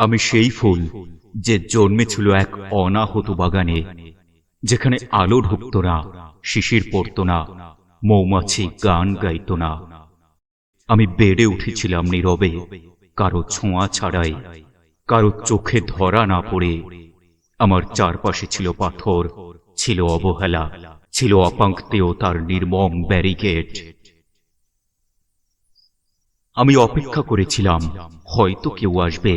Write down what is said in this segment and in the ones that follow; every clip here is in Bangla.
আমি সেই ফুল যে জন্মেছিল এক অনাহত বাগানে, যেখানে আলো ঢুকত না, শিশির পড়ত না, মৌমাছি গান গাইত না। আমি বেড়ে উঠেছিলাম নীরবে, কারও ছোঁয়া ছাড়াই, কারও চোখে ধরা না পড়ে। আমার চারপাশে ছিল পাথর, ছিল অবহেলা, ছিল অপাঙ্ক্তেয় তার নির্মম ব্যারিকেড। আমি অপেক্ষা করেছিলাম, হয়তো কেউ আসবে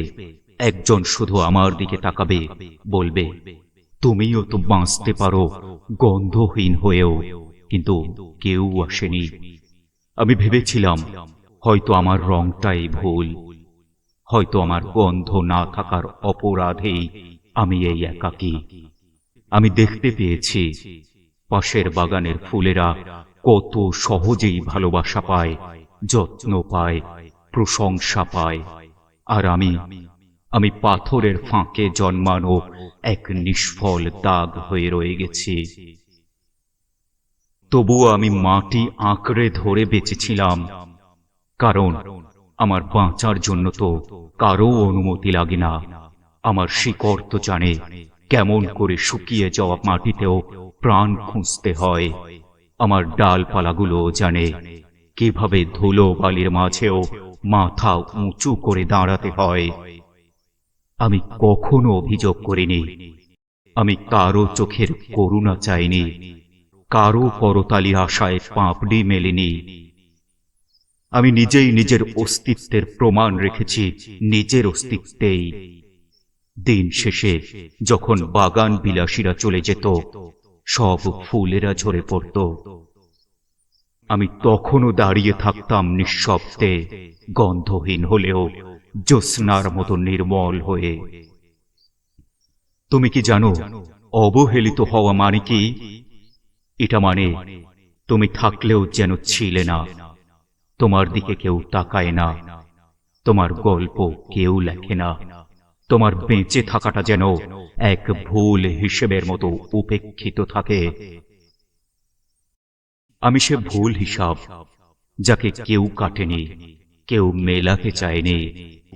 একজন শুধু আমার দিকে তাকাবে, বলবে, তুমিও তো বাঁচতে পারো, গন্ধহীন হয়েও, কিন্তু কেউ আসেনি। আমি ভেবেছিলাম, হয়তো আমার রংটাই ভুল, হয়তো আমার গন্ধ না থাকার অপরাধেই আমি এই একাকী। আমি দেখতে পেয়েছি, পাশের বাগানের ফুলেরা কত সহজেই ভালোবাসা পায়, যত্ন পায়, প্রশংসা পায়, আর আমি আমি পাথরের ফাঁকে জন্মানো এক নিষ্ফল দাগ হয়ে রয়ে গেছি। তবুও আমি মাটি আঁকড়ে ধরে বেঁচেছিলাম, কারণ আমার বাঁচার জন্য তো কারও অনুমতি লাগে না। আমার শিকড় তো জানে কেমন করে শুকিয়ে যাওয়া মাটিতেও প্রাণ খুঁজতে হয়। আমার ডালপালাগুলো জানে কীভাবে ধুলো বালির মাঝেও মাথা উঁচু করে দাঁড়াতে হয়। আমি কখনো অভিযোগ করিনি। আমি কারও চোখের করুণা চাইনি। কারও করতালির আশায় পাপড়ি মেলেনি। আমি নিজেই নিজের অস্তিত্বের প্রমাণ রেখেছি, নিজের অস্তিত্বেই। দিন শেষে যখন বাগান বিলাসীরা চলে যেত, সব ফুলেরা ঝরে পড়ত। আমি তখনও দাঁড়িয়ে থাকতাম নিঃশব্দে, গন্ধহীন হলেও। জ্যোৎস্নার মতো নির্মল হয়ে। তুমি কি জানো, অবহেলিত হওয়া মানে কি? এটা মানে তুমি থাকলেও যেন ছিলে না, তোমার দিকে কেউ তাকায় না, তোমার গল্প কেউ লেখে না, তোমার বেঁচে থাকাটা যেন এক ভুল হিসেবের মতো উপেক্ষিত থাকে। আমি সে ভুল হিসাব যাকে কেউ কাটেনি, কেউ মেলাতে চায়নি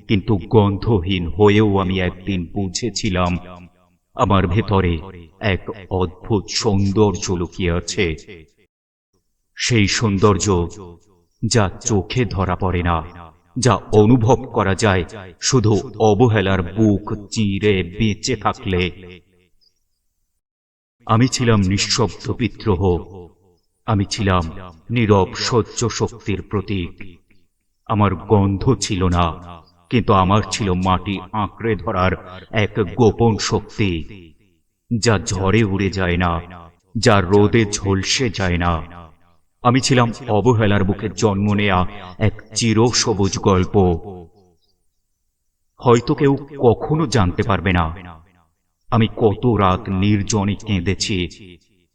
কিন্তু গন্ধহীন হয়েও আমি একদিন বুঝেছিলাম, আমার ভেতরে এক অদ্ভুত সৌন্দর্য লুকিয়ে আছে। সেই সৌন্দর্য যা চোখে ধরা পড়ে না, যা অনুভব করা যায় শুধু অবহেলার বুক চিরে বেঁচে থাকলে। আমি ছিলাম নিঃশব্দ বিদ্রোহ, আমি ছিলাম নীরব সহ্য শক্তির প্রতীক, আমার গন্ধ ছিল না। কিন্তু আমার ছিল মাটি আঁকড়ে ধরার এক গোপন শক্তি, যা ঝড়ে উড়ে যায় না, যা রোদে ঝলসে যায় না। আমি ছিলাম অবহেলার বুকে জন্ম নেয়া এক চির সবুজ গল্প। হয়তো কেউ কখনো জানতে পারবে না, আমি কত রাত নির্জনে কেঁদেছি,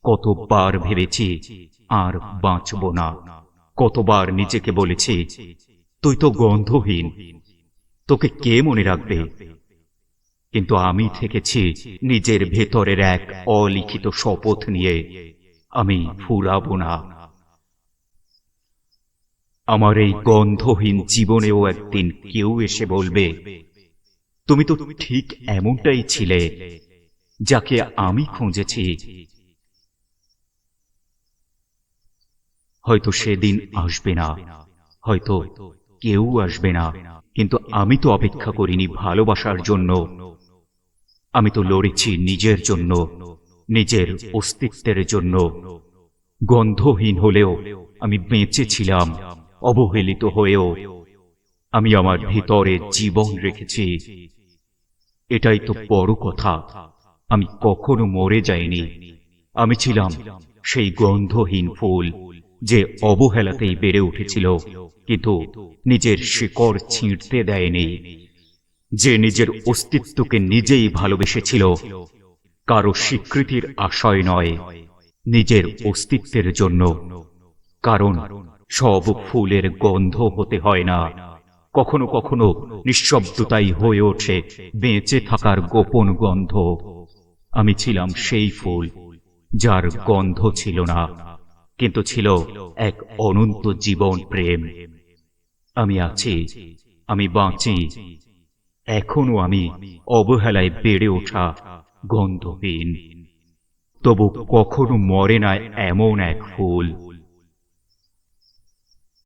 কতবার ভেবেছি আর বাঁচব না, কতবার নিজেকে বলেছি, তুই তো গন্ধহীন তোকে কে মনে রাখবে? কিন্তু আমি থেকেছি নিজের ভেতরের এক অলিখিত শপথ নিয়ে। আমি ফুরাবো না। আমার এই গন্ধহীন জীবনেও একদিন কেউ এসে বলবে, তুমি তো ঠিক এমনটাই ছিলে যাকে আমি খুঁজেছি। হয়তো সেদিন আসবে না, হয়তো কেউ আসবে না। কিন্তু আমি তো অপেক্ষা করিনি ভালোবাসার জন্য। আমি তো লড়েছি নিজের জন্য, নিজের অস্তিত্বের জন্য। গন্ধহীন হলেও আমি বেঁচে ছিলাম, অবহেলিত হয়েও। আমি আমার ভিতরে জীবন রেখেছি। এটাই তো বড় কথা। আমি কখনো মরে যাইনি। আমি ছিলাম সেই গন্ধহীন ফুল। যে অবহেলাতেই বেড়ে উঠেছিল, কিন্তু নিজের শিকড় ছিঁড়তে দেয়নি। যে নিজের অস্তিত্বকে নিজেই ভালোবেসেছিল, কারও স্বীকৃতির আশয় নয় নিজের অস্তিত্বের জন্য। কারণ সব ফুলের গন্ধ হতে হয় না। কখনো কখনো নিঃশব্দতাই হয়ে ওঠে বেঁচে থাকার গোপন গন্ধ। আমি ছিলাম সেই ফুল যার গন্ধ ছিল না। কিন্তু ছিল এক অনন্ত জীবন প্রেম। আমি আছি, আমি বাঁচি, এখনও আমি অবহেলায় বেড়ে ওঠা গন্ধহীন। তবু কখনো মরে না এমন এক ফুল।